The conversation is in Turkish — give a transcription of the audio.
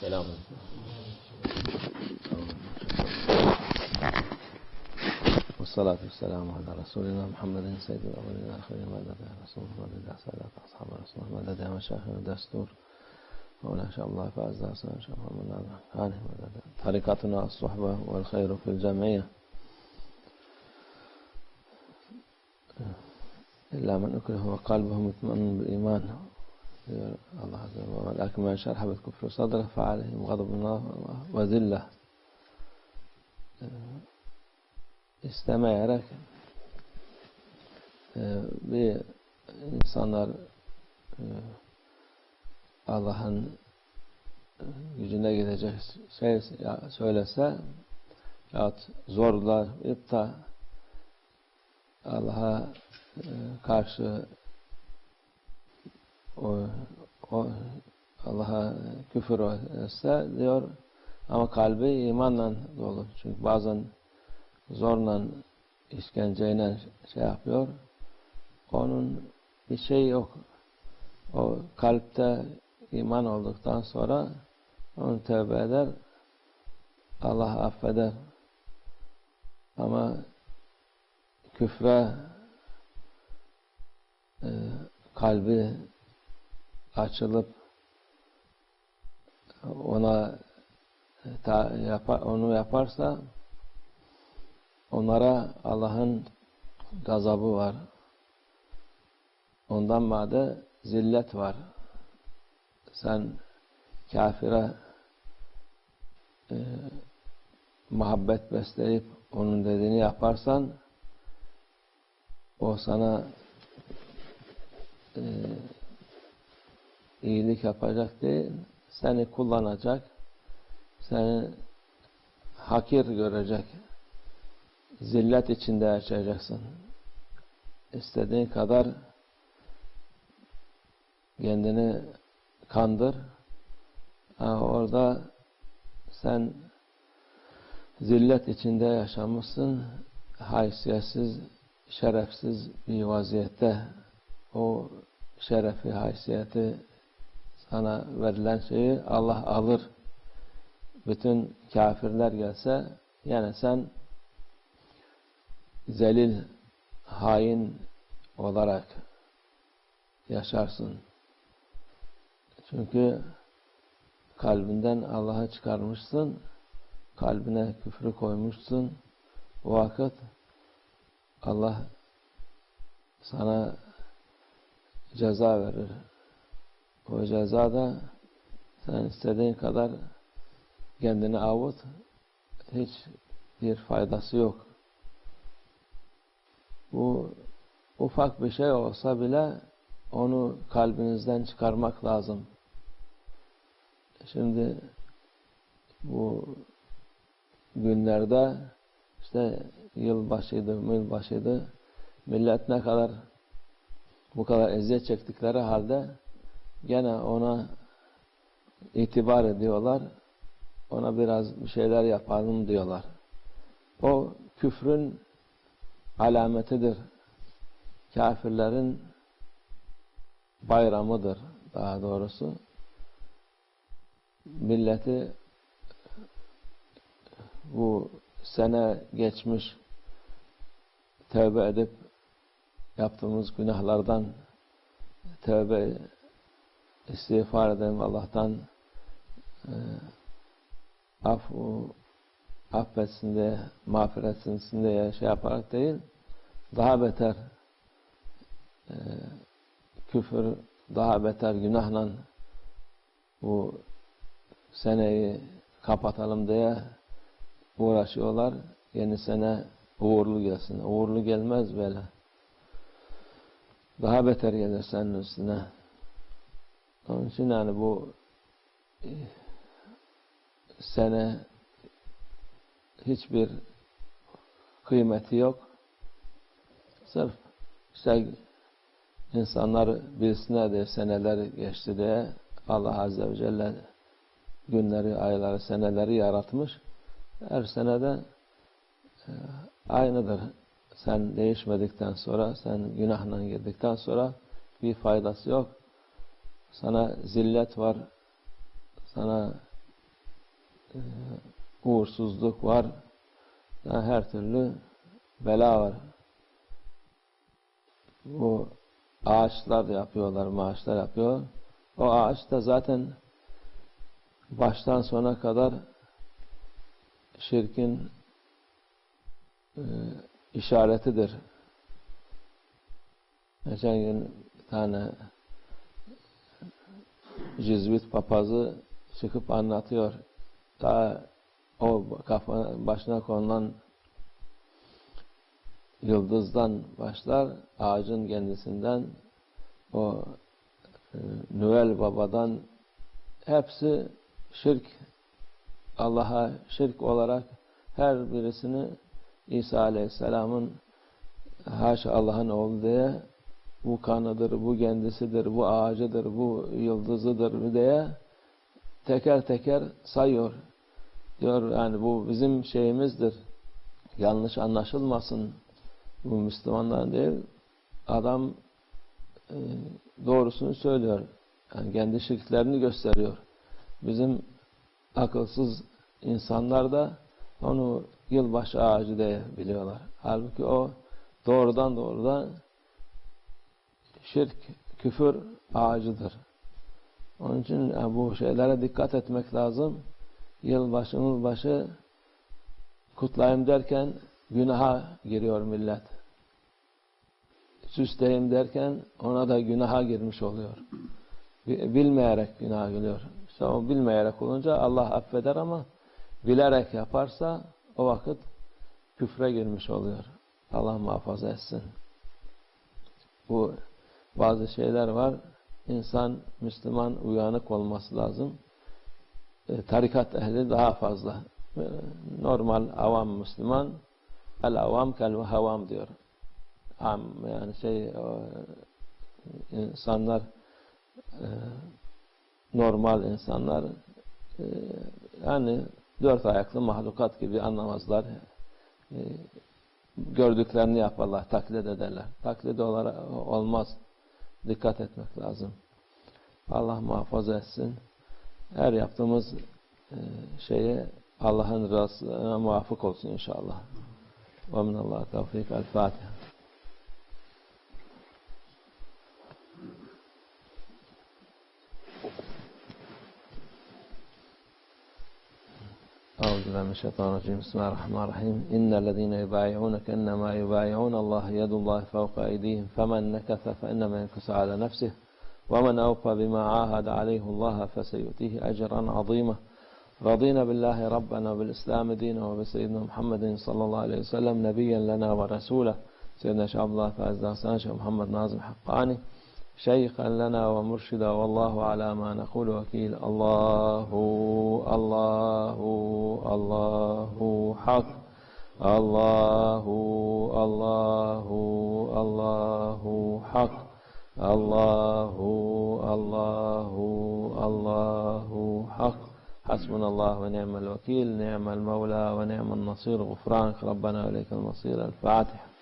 Selam. والصلاة والسلام على رسولنا محمد سيد الأولين والآخرين مدد يا رسول الله مدد سادة أصحاب رسول الله مدد يا مشايخنا دستور. ولا شاء الله فأعز إن شاء الله من هذا مدد طريقتنا الصحبة والخير في الجمعية إلا من أكره وقلبه مطمئن بالإيمان. diyor Allah Azze ve Celle. Lakin men şerhabet küfrü sadre fe aleyhim gadabuna ve zillah. Ee, e, bir insanlar e, Allah'ın e, gücüne gidecek şey söylese yahut zorlar, iptal Allah'a karşı o, o Allah'a küfür etse diyor ama kalbi imanla dolu. Çünkü bazen zorla işkenceyle şey yapıyor. Onun bir şey yok. O kalpte iman olduktan sonra onu tövbe eder. Allah affeder. Ama küfre e, kalbi açılıp ona ta, yapar, onu yaparsa onlara Allah'ın gazabı var. Ondan bade zillet var. Sen kafire e, muhabbet besleyip onun dediğini yaparsan o sana e, iyilik yapacak değil, seni kullanacak, seni hakir görecek, zillet içinde yaşayacaksın. İstediğin kadar kendini kandır. Orada sen zillet içinde yaşamışsın, haysiyetsiz, şerefsiz bir vaziyette o şerefi, haysiyeti sana verilen şeyi Allah alır. Bütün kafirler gelse yani sen zelil, hain olarak yaşarsın. Çünkü kalbinden Allah'a çıkarmışsın, kalbine küfrü koymuşsun. O vakit Allah sana ceza verir. O ceza da sen istediğin kadar kendini avut, hiç bir faydası yok. Bu ufak bir şey olsa bile onu kalbinizden çıkarmak lazım. Şimdi bu günlerde işte yılbaşıydı, yılbaşıydı. Millet ne kadar bu kadar eziyet çektikleri halde gene ona itibar ediyorlar. Ona biraz bir şeyler yapalım diyorlar. O küfrün alametidir. Kafirlerin bayramıdır daha doğrusu. Milleti bu sene geçmiş tövbe edip yaptığımız günahlardan tövbe istiğfar edelim Allah'tan e, af affetsin diye, mağfiret etsin diye şey yaparak değil, daha beter e, küfür, daha beter günahla bu seneyi kapatalım diye uğraşıyorlar. Yeni sene uğurlu gelsin. Uğurlu gelmez böyle. Daha beter gelir senin üstüne. Onun için yani bu e, sene hiçbir kıymeti yok. Sırf işte insanlar bilsinler diye seneler geçti diye Allah Azze ve Celle günleri, ayları, seneleri yaratmış. Her senede e, aynıdır. Sen değişmedikten sonra, sen günahla girdikten sonra bir faydası yok. Sana zillet var, sana e, uğursuzluk var. Yani her türlü bela var. Bu ağaçlar yapıyorlar, maaşlar yapıyor. O ağaç da zaten baştan sona kadar şirkin e, işaretidir. Geçen gün bir tane Cizvit papazı çıkıp anlatıyor. Daha o kafa başına konulan yıldızdan başlar, ağacın kendisinden, o e, Nüvel Baba'dan hepsi şirk, Allah'a şirk olarak her birisini İsa Aleyhisselam'ın haşa Allah'ın oğlu diye bu kanıdır, bu kendisidir, bu ağacıdır, bu yıldızıdır diye teker teker sayıyor. Diyor yani bu bizim şeyimizdir. Yanlış anlaşılmasın. Bu Müslümanlar değil. Adam e, doğrusunu söylüyor. Yani kendi şirklerini gösteriyor. Bizim akılsız insanlar da onu yılbaşı ağacı diye biliyorlar. Halbuki o doğrudan doğrudan şirk, küfür ağacıdır. Onun için bu şeylere dikkat etmek lazım. Yılbaşı, yılbaşı kutlayayım derken günaha giriyor millet. Süsleyeyim derken ona da günaha girmiş oluyor. Bilmeyerek günaha giriyor. İşte o bilmeyerek olunca Allah affeder ama bilerek yaparsa o vakit küfre girmiş oluyor. Allah muhafaza etsin. Bu bazı şeyler var. İnsan, Müslüman uyanık olması lazım. E, tarikat ehli daha fazla. E, normal avam Müslüman el avam kel havam diyor. Am, yani şey o, insanlar e, normal insanlar e, yani dört ayaklı mahlukat gibi anlamazlar. E, gördüklerini yaparlar, taklit ederler. Taklit olarak olmaz. Dikkat etmek lazım. Allah muhafaza etsin. Her yaptığımız e, şeye Allah'ın rızasına muvafık olsun inşallah. Ve minallah tevfik. El Fatiha. بالله من الشيطان الرجيم. بسم الله الرحمن الرحيم. إن الذين يبايعونك إنما يبايعون الله يد الله فوق أيديهم. فمن نكث فإنما ينكث على نفسه. ومن أوفى بما عاهد عليه الله فسيؤتيه أجرا عظيما. رضينا بالله ربنا وبالإسلام دينا وبسيدنا محمد صلى الله عليه وسلم نبيا لنا ورسولا سيدنا شعب الله شيخ محمد ناظم حقاني. شيخا لنا ومرشدا والله على ما نقول وكيل. الله الله الله حق. الله الله الله حق. الله الله الله حق. حسبنا الله ونعم الوكيل. نعم المولى ونعم النصير. غفرانك ربنا إليك المصير. الفاتحة.